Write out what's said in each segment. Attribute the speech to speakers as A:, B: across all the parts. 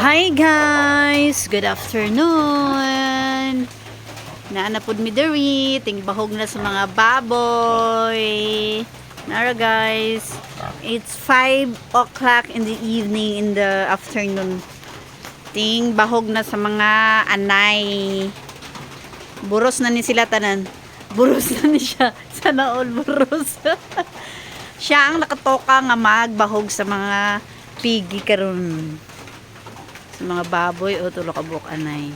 A: Hi guys! Good afternoon! Naanapod mi diri, ting bahog na sa mga baboy. Nara guys, it's 5 o'clock in the evening in the afternoon. Ting bahog na sa mga anay. Buros na ni sila tanan. Buros na ni siya. Sana all buros. siya ang nakatoka nga magbahog sa mga pigi karon mga baboy. O tulo ka buok anay.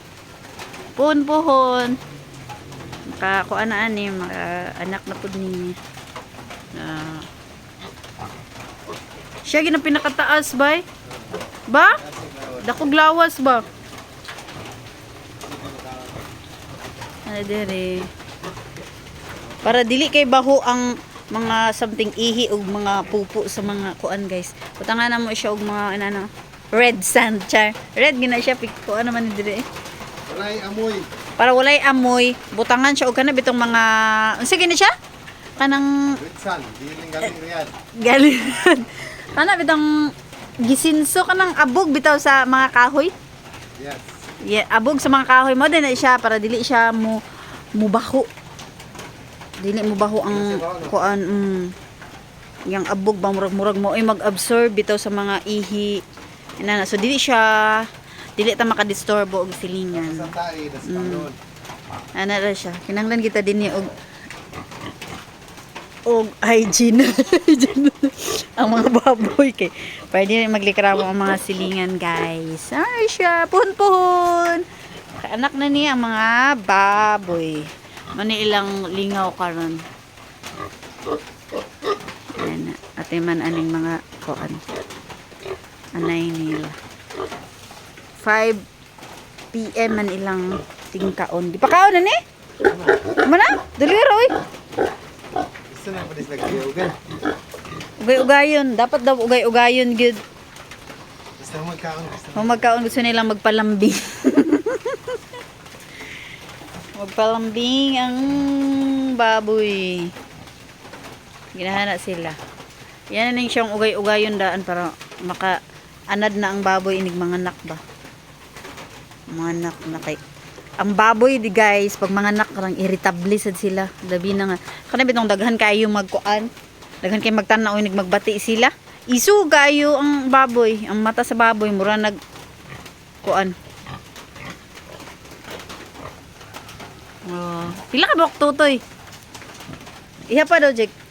A: Puhon puhon. Maka ko ana ani mga anak na pud ni na. Siya gina pinakataas bay? Ba? Dako glawas ba? Ano dire para dili kay baho ang mga something ihi og mga pupo sa mga kuan guys. Utangan na mo siya og mga ano red sand char red gina siya pik kuan naman ni dire eh.
B: Walay amoy.
A: para walay amoy butangan siya og kana bitong mga unsa gini siya kanang
B: Red sun. Diling galing riyad.
A: galing kana bitong gisinso kanang abog bitaw sa mga kahoy
B: Yes.
A: yeah, abog sa mga kahoy mo din na siya para dili siya mo mubaho dili mo baho ang kuan mm, yang abog ba murag murag mo ay mag-absorb bitaw sa mga ihi Inana, so dili siya dili ta makadisturbo og silingan Mm. ana ra siya. Kinahanglan kita dinhi og og hygiene. Ang mga baboy kay pwede maglikramo ang mga silingan guys. Ay siya puhon puhon anak na niya ang mga baboy. Mani ilang lingaw karon. Ayan, ate man aning mga kuan anay nila 5 PM man ilang tingkaon di pa kaon na ni mana dali ra oy
B: Gusto na pa dis
A: ugay-ugayon dapat daw ugay-ugayon gud
B: Gusto mo magkaon.
A: Kung magkaon gusto nilang magpalambing. magpalambing ang baboy. Ginahana sila. Yan na siyang ugay-ugayon daan para maka anad na ang baboy inig mga anak ba. Mga anak na kay ang baboy di guys pag mga anak karang irritable sad sila. Labi na nga. Kana bitong daghan kayo magkuan? Daghan kay magtanaw inig magbati sila. Isu gayo ang baboy. Ang mata sa baboy mura nag kuan. Oh pila ka bok tutoy? Iha pa daw Jack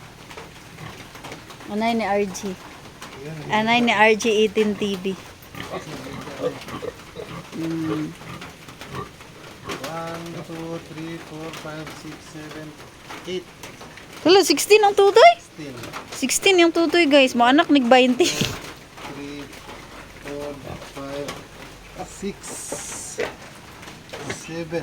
A: anay ni RG. Anay ni RG 18 TV mm.
B: 1, 2, 3, 4, 5, 6, 7, 8,
A: Hello, 16 ang tutoy
B: 16.
A: 16 yung tutoy guys mo anak nig 20
B: 3, 4, 5, 6, 7.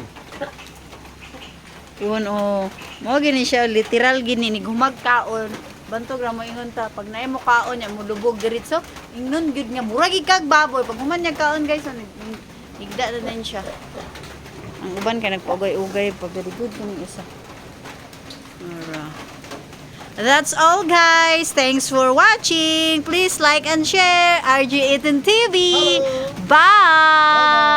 A: Yun oh. Mo gini siya literal gini ni humagkaon. Bantog ra mo ingon ta pag naay mo kaon nya mo lubog diretso. Ingnon gud nga murag kag baboy pag human niya kaon guys so, nig- nigda na din siya. Ang uban kay nagpaugay-ugay pa very good kani isa. Alright. That's all guys. Thanks for watching. Please like and share RG18 TV.
B: Hello.
A: Bye.